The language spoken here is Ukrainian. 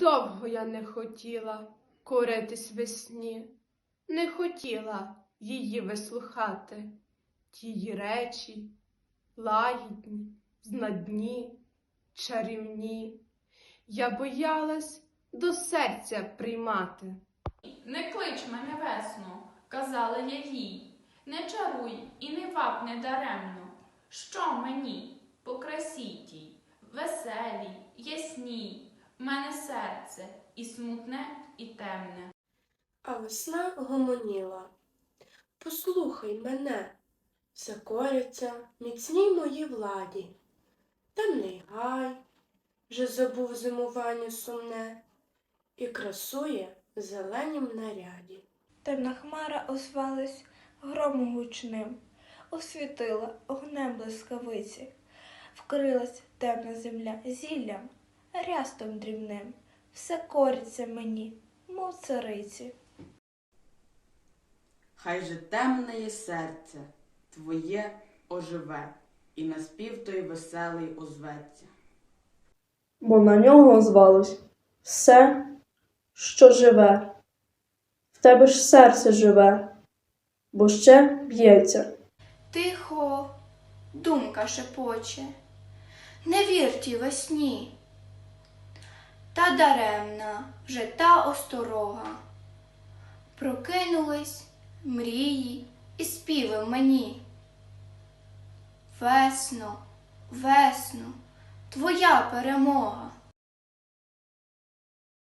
Довго я не хотіла коритись весні, не хотіла її вислухати, тії речі, лагідні, знадні, чарівні. Я боялась до серця приймати. Не клич мене весно, казала я їй. Не чаруй і не ваб недаремно. Що мені по красі в мене серце і смутне, і темне. А весна гомоніла. Послухай мене, закоряться міцній моїй владі. Темний гай, вже забув зимування сумне, і красує в зеленім наряді. Темна хмара озвалась громом гучним, освітила огнем блискавиці, вкрилась темна земля зіллям, рястом дрібним, все кориться мені, мов цариці. Хай же темне є серце твоє оживе, і на спів той веселий озветься. бо на нього озвалось все, що живе. В тебе ж серце живе, бо ще б'ється. Тихо, думка шепоче, не вір тій весні. Даремна вже та осторога. Прокинулись мрії і співи мені. Весно, весно, твоя перемога.